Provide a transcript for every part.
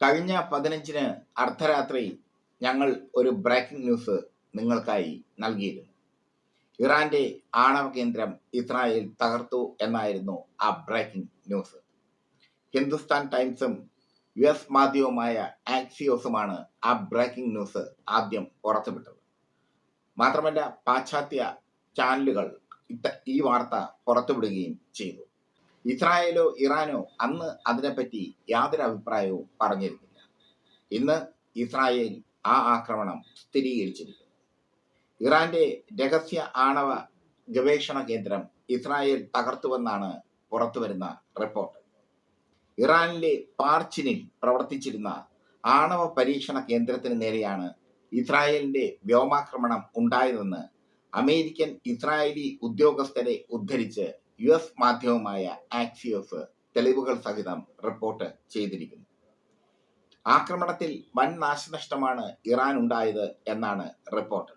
കഴിഞ്ഞ പതിനഞ്ചിന് അർദ്ധരാത്രി ഞങ്ങൾ ഒരു ബ്രേക്കിംഗ് ന്യൂസ് നിങ്ങൾക്കായി നൽകിയിരുന്നു. ഇറാന്റെ ആണവ കേന്ദ്രം ഇസ്രായേൽ തകർത്തു എന്നായിരുന്നു ആ ബ്രേക്കിംഗ് ന്യൂസ് ഹിന്ദുസ്ഥാൻ ടൈംസും യു എസ് മാധ്യമമായ ആക്സിയോസുമാണ് ആ ബ്രേക്കിംഗ് ന്യൂസ് ആദ്യം പുറത്തുവിട്ടത് മാത്രമല്ല പാശ്ചാത്യ ചാനലുകൾ ഈ വാർത്ത പുറത്തുവിടുകയും ചെയ്തു. ഇസ്രായേലോ ഇറാനോ അന്ന് അതിനെപ്പറ്റി യാതൊരു അഭിപ്രായവും പറഞ്ഞിരുന്നില്ല. ഇന്ന് ഇസ്രായേൽ ആ ആക്രമണം സ്ഥിരീകരിച്ചിരിക്കുന്നു. ഇറാന്റെ രഹസ്യ ആണവ ഗവേഷണ കേന്ദ്രം ഇസ്രായേൽ തകർത്തുവെന്നാണ് പുറത്തുവരുന്ന റിപ്പോർട്ട്. ഇറാനിലെ പാർച്ചിനിൽ പ്രവർത്തിച്ചിരുന്ന ആണവ പരീക്ഷണ കേന്ദ്രത്തിന് നേരെയാണ് ഇസ്രായേലിന്റെ വ്യോമാക്രമണം ഉണ്ടായതെന്ന് അമേരിക്കൻ ഇസ്രായേലി ഉദ്യോഗസ്ഥരെ ഉദ്ധരിച്ച് യു എസ് മാധ്യമമായ ആക്സിയോസ് തെളിവുകൾ സഹിതം റിപ്പോർട്ട് ചെയ്തിരിക്കുന്നു. ആക്രമണത്തിൽ വൻ നാശനഷ്ടമാണ് ഇറാൻ ഉണ്ടായത് എന്നാണ് റിപ്പോർട്ട്.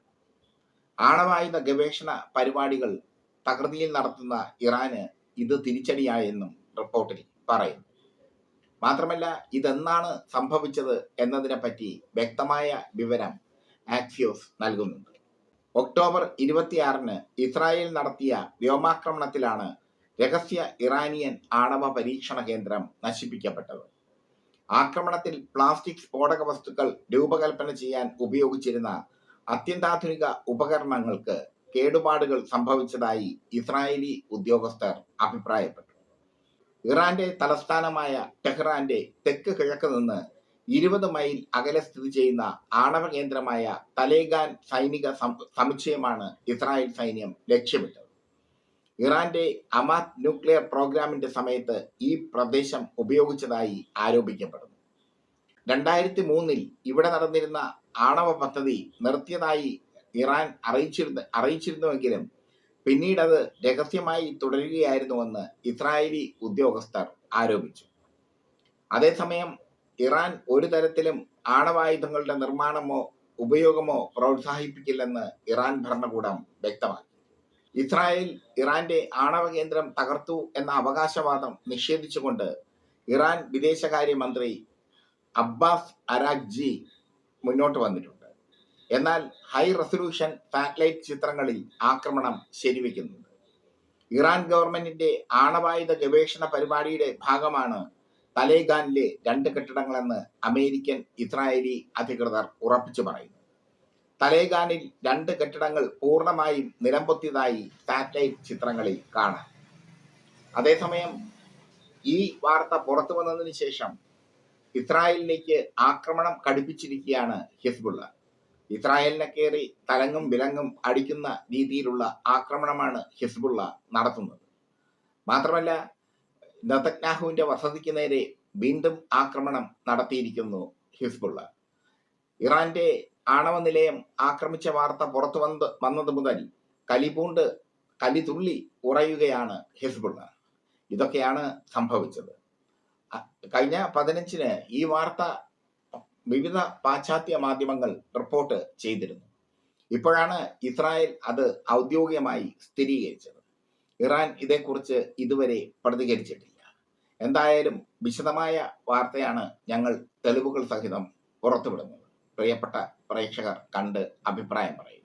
ആണവായുധ ഗവേഷണ പരിപാടികൾ തകൃതിയിൽ നടത്തുന്ന ഇറാന് ഇത് തിരിച്ചടിയായെന്നും റിപ്പോർട്ടിൽ പറയുന്നു. മാത്രമല്ല ഇതെന്നാണ് സംഭവിച്ചത് എന്നതിനെപ്പറ്റി വ്യക്തമായ വിവരം ആക്സിയോസ് നൽകുന്നുണ്ട്. ഒക്ടോബർ ഇരുപത്തിയാറിന് ഇസ്രായേൽ നടത്തിയ വ്യോമാക്രമണത്തിലാണ് രഹസ്യ ഇറാനിയൻ ആണവ പരീക്ഷണ കേന്ദ്രം നശിപ്പിക്കപ്പെട്ടത്. ആക്രമണത്തിൽ പ്ലാസ്റ്റിക് സ്ഫോടക വസ്തുക്കൾ രൂപകൽപ്പന ചെയ്യാൻ ഉപയോഗിച്ചിരുന്ന അത്യന്താധുനിക ഉപകരണങ്ങൾക്ക് കേടുപാടുകൾ സംഭവിച്ചതായി ഇസ്രായേലി ഉദ്യോഗസ്ഥർ അഭിപ്രായപ്പെട്ടു. ഇറാന്റെ തലസ്ഥാനമായ ടെഹ്റാന്റെ തെക്ക് കിഴക്ക് നിന്ന് ഇരുപത് മൈൽ അകലെ സ്ഥിതി ചെയ്യുന്ന ആണവ കേന്ദ്രമായ തലേഗാൻ സൈനിക സമുച്ചയമാണ് ഇസ്രായേൽ സൈന്യം ലക്ഷ്യമിട്ടത്. ഇറാന്റെ അമാത് ന്യൂക്ലിയർ പ്രോഗ്രാമിന്റെ സമയത്ത് ഈ പ്രദേശം ഉപയോഗിച്ചതായി ആരോപിക്കപ്പെടുന്നു. രണ്ടായിരത്തി മൂന്നിൽ ഇവിടെ നടന്നിരുന്ന ആണവ പദ്ധതി നിർത്തിയതായി ഇറാൻ അറിയിച്ചിരുന്ന അറിയിച്ചിരുന്നുവെങ്കിലും പിന്നീട് അത് രഹസ്യമായി തുടരുകയായിരുന്നുവെന്ന് ഇസ്രായേലി ഉദ്യോഗസ്ഥർ ആരോപിച്ചു. അതേസമയം ഇറാൻ ഒരു തരത്തിലും ആണവായുധങ്ങളുടെ നിർമ്മാണമോ ഉപയോഗമോ പ്രോത്സാഹിപ്പിക്കില്ലെന്ന് ഇറാൻ ഭരണകൂടം വ്യക്തമാക്കി. ഇസ്രായേൽ ഇറാന്റെ ആണവ കേന്ദ്രം തകർത്തു എന്ന അവകാശവാദം നിഷേധിച്ചുകൊണ്ട് ഇറാൻ വിദേശകാര്യമന്ത്രി അബ്ബാസ് അരാഖ്ജി മുന്നോട്ട് വന്നിട്ടുണ്ട്. എന്നാൽ ഹൈ റെസൊല്യൂഷൻ സാറ്റലൈറ്റ് ചിത്രങ്ങളിൽ ആക്രമണം ശരിവെക്കുന്നുണ്ട്. ഇറാൻ ഗവൺമെന്റിന്റെ ആണവായുധ ഗവേഷണ പരിപാടിയുടെ ഭാഗമാണ് തലേഗാനിലെ രണ്ട് കെട്ടിടങ്ങളെന്ന് അമേരിക്കൻ ഇസ്രായേലി അധികൃതർ ഉറപ്പിച്ചു പറയുന്നു. തലേഗാനിൽ രണ്ട് കെട്ടിടങ്ങൾ പൂർണമായും നിലംപൊത്തിയതായി സാറ്റലൈറ്റ് ചിത്രങ്ങളിൽ കാണാം. അതേസമയം ഈ വാർത്ത പുറത്തു വന്നതിന് ശേഷം ഇസ്രായേലിലേക്ക് ആക്രമണം കടുപ്പിച്ചിരിക്കുകയാണ് ഹിസ്ബുള്ള. ഇസ്രായേലിനെ കയറി തലങ്ങും വിലങ്ങും അടിക്കുന്ന രീതിയിലുള്ള ആക്രമണമാണ് ഹിസ്ബുള്ള നടത്തുന്നത്. മാത്രമല്ല നതന്യാഹുവിന്റെ വസതിക്ക് നേരെ വീണ്ടും ആക്രമണം നടത്തിയിരിക്കുന്നു ഹിസ്ബുള്ള. ഇറാന്റെ ആണവ നിലയം ആക്രമിച്ച വാർത്ത പുറത്തു വന്ന് വന്നത് മുതൽ കലിപൂണ്ട് കലിതുള്ളി ഉറയുകയാണ് ഹിസ്ബുള്ള. ഇതൊക്കെയാണ് സംഭവിച്ചത്. കഴിഞ്ഞ പതിനഞ്ചിന് ഈ വാർത്ത വിവിധ പാശ്ചാത്യ മാധ്യമങ്ങൾ റിപ്പോർട്ട് ചെയ്തിരുന്നു. ഇപ്പോഴാണ് ഇസ്രായേൽ അത് ഔദ്യോഗികമായി സ്ഥിരീകരിച്ചത്. ഇറാൻ ഇതേക്കുറിച്ച് ഇതുവരെ പ്രതികരിച്ചിട്ടില്ല. എന്തായാലും വിശദമായ വാർത്തയാണ് ഞങ്ങൾ തെളിവുകൾ സഹിതം പുറത്തുവിടുന്നത്. പ്രിയപ്പെട്ട പ്രേക്ഷകർ കണ്ട് അഭിപ്രായം പറയും.